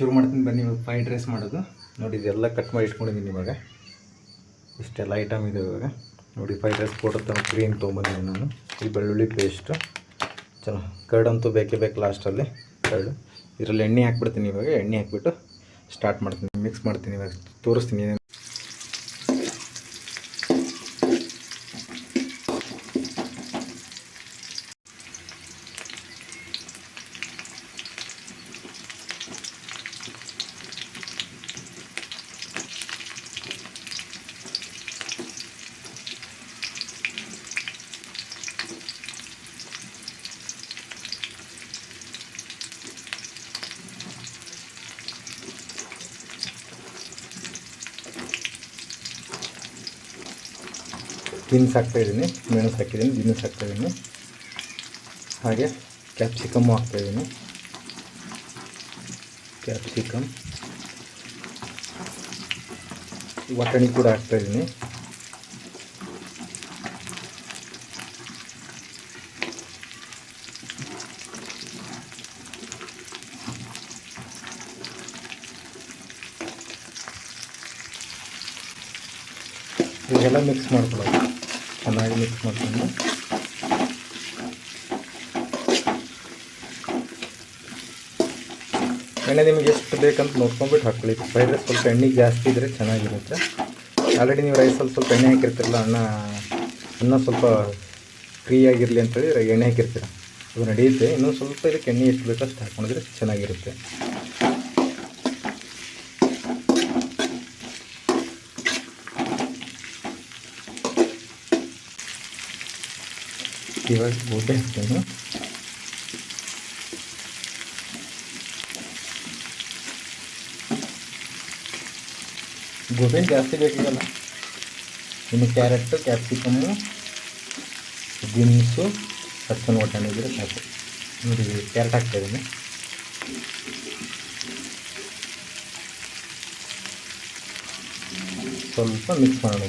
ಶುರು ಮಾಡ್ತೀನಿ ಬನ್ನಿ, ಇವಾಗ ಫ್ರೈಡ್ ರೈಸ್ ಮಾಡೋದು. ನೋಡಿ, ಇದೆಲ್ಲ ಕಟ್ ಮಾಡಿ ಇಟ್ಕೊಂಡಿದ್ದೀನಿ ಇವಾಗ. ಇಷ್ಟೆಲ್ಲ ಐಟಮ್ ಇದೆ ಇವಾಗ. ನೋಡಿ ಫ್ರೈಡ್ ರೈಸ್ ಪೌಡರ್ ತಗೊಂಡು ಕ್ರೀಮ್ ತೊಗೊಂಬಂದಿದ್ದೀನಿ ನಾನು. ಈ ಬೆಳ್ಳುಳ್ಳಿ ಪೇಸ್ಟು ಚಲೋ. ಕರ್ಡ್ ಅಂತೂ ಬೇಕೇ ಬೇಕು ಲಾಸ್ಟಲ್ಲಿ ಕರ್ಡು ಇದರಲ್ಲಿ ಎಣ್ಣೆ ಹಾಕ್ಬಿಡ್ತೀನಿ ಇವಾಗ. ಎಣ್ಣೆ ಹಾಕ್ಬಿಟ್ಟು ಸ್ಟಾರ್ಟ್ ಮಾಡ್ತೀನಿ ಮಿಕ್ಸ್ ಮಾಡ್ತೀನಿ ಇವಾಗ. ತೋರಿಸ್ತೀನಿ ಬೀನ್ಸ್ ಹಾಕ್ತಾಯಿದ್ದೀನಿ ಮೆಣಸು ಹಾಕಿದ್ದೀನಿ ಬೀನ್ಸ್ ಹಾಕ್ತಾಯಿದ್ದೀನಿ ಹಾಗೆ ಕ್ಯಾಪ್ಸಿಕಮ್ಮು ಹಾಕ್ತಾಯಿದ್ದೀನಿ ಕ್ಯಾಪ್ಸಿಕಮ್ ಬಟಾಣಿ ಕೂಡ ಹಾಕ್ತಾಯಿದ್ದೀನಿ ಇದೆಲ್ಲ ಮಿಕ್ಸ್ ಮಾಡ್ಕೊಳ್ಳೋದು. ಚೆನ್ನಾಗಿ ಮಿಕ್ಸ್ ಮಾಡ್ಕೊಂಡು. ಎಣ್ಣೆ ನಿಮಗೆ ಎಷ್ಟು ಬೇಕಂತ ನೋಡ್ಕೊಂಬಿಟ್ಟು ಹಾಕ್ಕೊಳ್ಳಿ ಫ್ರೈಡ್ ರೈಸ್ ಸ್ವಲ್ಪ ಎಣ್ಣೆ ಜಾಸ್ತಿ ಇದ್ದರೆ ಚೆನ್ನಾಗಿರುತ್ತೆ. ಆಲ್ರೆಡಿ ನೀವು ರೈಸಲ್ಲಿ ಸ್ವಲ್ಪ ಎಣ್ಣೆ ಹಾಕಿರ್ತೀರಲ್ಲ, ಅನ್ನ ಅನ್ನ ಸ್ವಲ್ಪ ಫ್ರೀ ಆಗಿರಲಿ ಅಂತೇಳಿ ಎಣ್ಣೆ ಹಾಕಿರ್ತೀರ. ಅದು ನಡೆಯುತ್ತೆ ಇನ್ನೂ ಸ್ವಲ್ಪ ಇದಕ್ಕೆ ಎಣ್ಣೆ ಎಷ್ಟು ಬೇಕೋ ಅಷ್ಟು ಹಾಕ್ಕೊಂಡಿದ್ರೆ ಚೆನ್ನಾಗಿರುತ್ತೆ. ಇವಾಗ ಗೋಬಿ ಹಾಕ್ತೀನಿ ಗೋಬಿ ಜಾಸ್ತಿ ಬೇಕಾಗಲ್ಲ. ಇನ್ನು ಕ್ಯಾರೆಟು ಕ್ಯಾಪ್ಸಿಕಮ್ಮು, ಬೀನ್ಸು ಹಚ್ಚನ ಒಟ್ಟಾಣಿ ಇದ್ರೆ ಸಾಕು. ನೋಡಿ, ಕ್ಯಾರೆಟ್ ಹಾಕ್ತಾಯಿದ್ದೀನಿ ಸ್ವಲ್ಪ ಮಿಕ್ಸ್ ಮಾಡೋಣ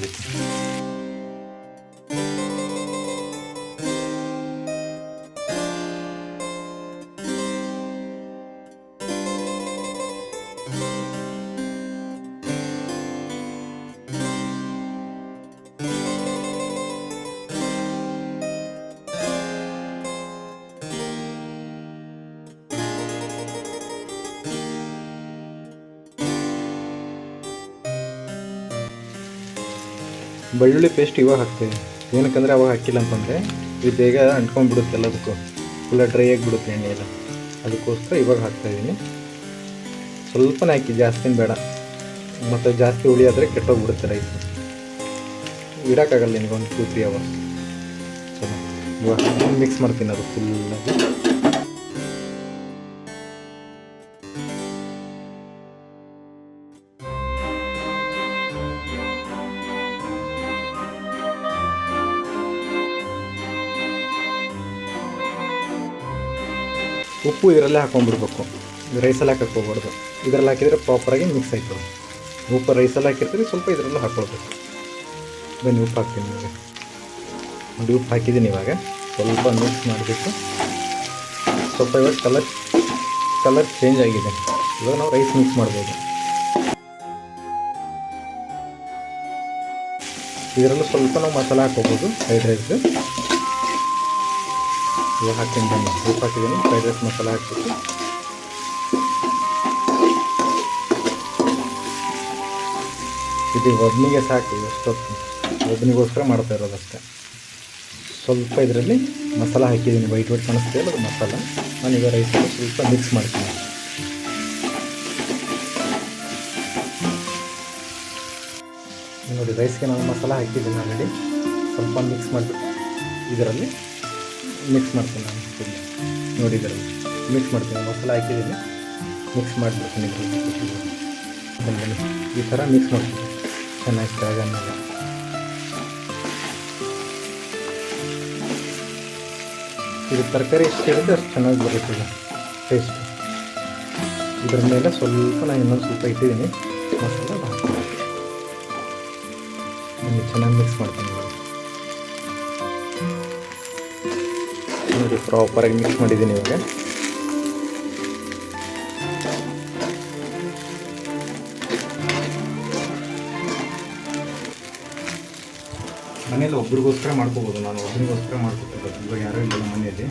ಬೆಳ್ಳುಳ್ಳಿ ಪೇಸ್ಟ್ ಇವಾಗ ಹಾಕ್ತೀವಿ ಏನಕ್ಕಂದರೆ ಅವಾಗ ಹಾಕಿಲ್ಲ ಅಂತಂದರೆ ಇದು ಬೇಗ ಅಂಟ್ಕೊಂಡ್ಬಿಡುತ್ತೆ ಎಲ್ಲದಕ್ಕೂ ಫುಲ್ಲ ಡ್ರೈ ಆಗಿಬಿಡುತ್ತೆ ಎಣ್ಣೆ ಎಲ್ಲ. ಅದಕ್ಕೋಸ್ಕರ ಇವಾಗ ಹಾಕ್ತಾಯಿದ್ದೀನಿ ಸ್ವಲ್ಪನೇ ಹಾಕಿ, ಜಾಸ್ತಿನ ಬೇಡ. ಮತ್ತು ಜಾಸ್ತಿ ಹುಳಿ ಆದರೆ ಕೆಟ್ಟೋಗ್ಬಿಡುತ್ತೆ ರೈಸ್ ಇಡೋಕ್ಕಾಗಲ್ಲ ನಿನಗೆ ಒಂದು ಟೂ ತ್ರೀ ಅವರ್ಸ್ ಇವಾಗ ಮಿಕ್ಸ್ ಮಾಡ್ತೀನಿ ಅದು ಫುಲ್ಲಾಗಿ ಉಪ್ಪು ಇದರಲ್ಲೇ ಹಾಕೊಂಡ್ಬಿಡ್ಬೇಕು ರೈಸಲ್ಲಿ ಹಾಕಕ್ಕೆ ಹೋಗ್ಬಾರ್ದು. ಇದರಲ್ಲಿ ಹಾಕಿದರೆ ಪ್ರಾಪರಾಗಿ ಮಿಕ್ಸ್ ಆಯ್ತದೆ ಉಪ್ಪು ರೈಸಲ್ಲಿ ಹಾಕಿರ್ತೀವಿ ಸ್ವಲ್ಪ ಇದರಲ್ಲೂ ಹಾಕೊಳ್ಬೇಕು. ಬನ್ನಿ, ಉಪ್ಪು ಹಾಕ್ತೀನಿ ಇವಾಗ ನೋಡಿ, ಉಪ್ಪು ಹಾಕಿದ್ದೀನಿ ಇವಾಗ. ಸ್ವಲ್ಪ ಮಿಕ್ಸ್ ಮಾಡಿಬಿಟ್ಟು ಸ್ವಲ್ಪ ಇವಾಗ ಕಲರ್ ಕಲರ್ ಚೇಂಜ್ ಆಗಿದೆ. ಇವಾಗ ನಾವು ರೈಸ್ ಮಿಕ್ಸ್ ಮಾಡ್ಬೋದು. ಇದರಲ್ಲೂ ಸ್ವಲ್ಪ ನಾವು ಮಸಾಲೆ ಹಾಕೋಬೋದು ಫ್ರೈಡ್ ರೈಸ್ಗೆ ಇವಾಗ ಬನ್ನಿ ಉಪ್ಪು ಹಾಕಿದ್ದೀನಿ ಫ್ರೈಡ್ ರೈಸ್ ಮಸಾಲ ಹಾಕ್ಬಿಟ್ಟು. ಇದು ಒಬ್ಬನಿಗೆ ಸಾಕು, ಎಷ್ಟೊತ್ತು? ಒಬ್ಬನಿಗೋಸ್ಕರ ಮಾಡ್ತಾ ಇರೋದಷ್ಟೇ ಸ್ವಲ್ಪ ಇದರಲ್ಲಿ ಮಸಾಲ ಹಾಕಿದ್ದೀನಿ. ವೈಟ್ ವೈಟ್ ಕಾಣಿಸ್ತೀವಿ ಅದು ಮಸಾಲ. ನಾನೀಗ ರೈಸ್ ಸ್ವಲ್ಪ ಮಿಕ್ಸ್ ಮಾಡ್ತೀನಿ. ನೋಡಿ ರೈಸ್ಗೆ ನಾನು ಮಸಾಲ ಹಾಕಿದ್ದೀನಿ ಆಲ್ರೆಡಿ ಸ್ವಲ್ಪ ಮಿಕ್ಸ್ ಮಾಡಿ ಇದರಲ್ಲಿ ಮಿಕ್ಸ್ ಮಾಡ್ತೀನಿ ನಾನು ಫುಲ್ ನೋಡಿದರೆ ಮಿಕ್ಸ್ ಮಾಡ್ತೀನಿ. ಮಸಾಲ ಹಾಕಿದ್ದೀನಿ. ಮಿಕ್ಸ್ ಮಾಡಿಬಿಡ್ತೀನಿ ಈ ಥರ ಮಿಕ್ಸ್ ಮಾಡ್ತೀನಿ. ಚೆನ್ನಾಗಿ ಕೆಳಗನ್ನೆಲ್ಲ ಇದು ತರಕಾರಿ ಎಷ್ಟು ಹೇಳಿದ್ರೆ ಅಷ್ಟು ಚೆನ್ನಾಗಿ ಬರುತ್ತೆ ಟೇಸ್ಟ್ ಇದರ ಮೇಲೆ ಸ್ವಲ್ಪ ನಾನು ಇನ್ನೊಂದು ಸ್ವಲ್ಪ ಇಟ್ಟಿದ್ದೀನಿ. ಮಸಾಲ ಚೆನ್ನಾಗಿ ಮಿಕ್ಸ್ ಮಾಡ್ತೀನಿ. ನೋಡಿ ಪ್ರಾಪರಾಗಿ ಮಿಕ್ಸ್ ಮಾಡಿದ್ದೀನಿ ಇವಾಗ. ಮನೇಲಿ ಒಬ್ರಿಗೋಸ್ಕರ ಮಾಡ್ಕೋಬೋದು, ನಾನು ಒಬ್ರಿಗೋಸ್ಕರ ಮಾಡ್ಕೋಬೋದು ಇವಾಗ ಯಾರೋ ಇಲ್ಲ ಮನೆಯಲ್ಲಿ.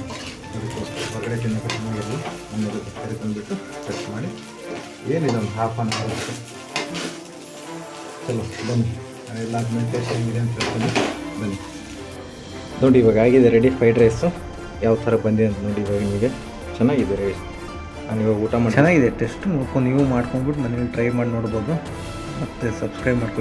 ಅದಕ್ಕೋಸ್ಕರ ಹೊರಗಡೆ ತಿನ್ನೋಕೆ ಚೆನ್ನಾಗಿರಲಿ. ಮನೆಯಲ್ಲಿ ತರಕಾರಿ ತಂದುಬಿಟ್ಟು ಕಟ್ ಮಾಡಿ. ಏನಿದೆ ಒಂದು ಹಾಫ್ ಆನ್ ಅವರ್ ಚಲೋ, ಬನ್ನಿ. ಎಲ್ಲ ಆದಮೇಲೆ ಇದೆ ಅಂತ ಹೇಳ್ತೀನಿ. ಬನ್ನಿ. ನೋಡಿ, ಇವಾಗ ಆಗಿದೆ ರೆಡಿ ಫ್ರೈಡ್ ರೈಸು ಯಾವ ಥರ ಬಂದಿದೆ ಅಂತ ನೋಡಿ ಇವಾಗ ನಿಮಗೆ ಚೆನ್ನಾಗಿದೆ ರೈಸ್ ನಾನು ಇವಾಗ ಊಟ ಮಾಡಿ ಚೆನ್ನಾಗಿದೆ ಟೆಸ್ಟ್ ನೋಡ್ಕೊಂಡು ನೀವು ಮಾಡ್ಕೊಂಡ್ಬಿಟ್ಟು ಮನೇಲಿ ಟ್ರೈ ಮಾಡಿ ನೋಡ್ಬೋದು. ಮತ್ತು ಸಬ್ಸ್ಕ್ರೈಬ್ ಮಾಡ್ಕೊಳ್ಳಿ.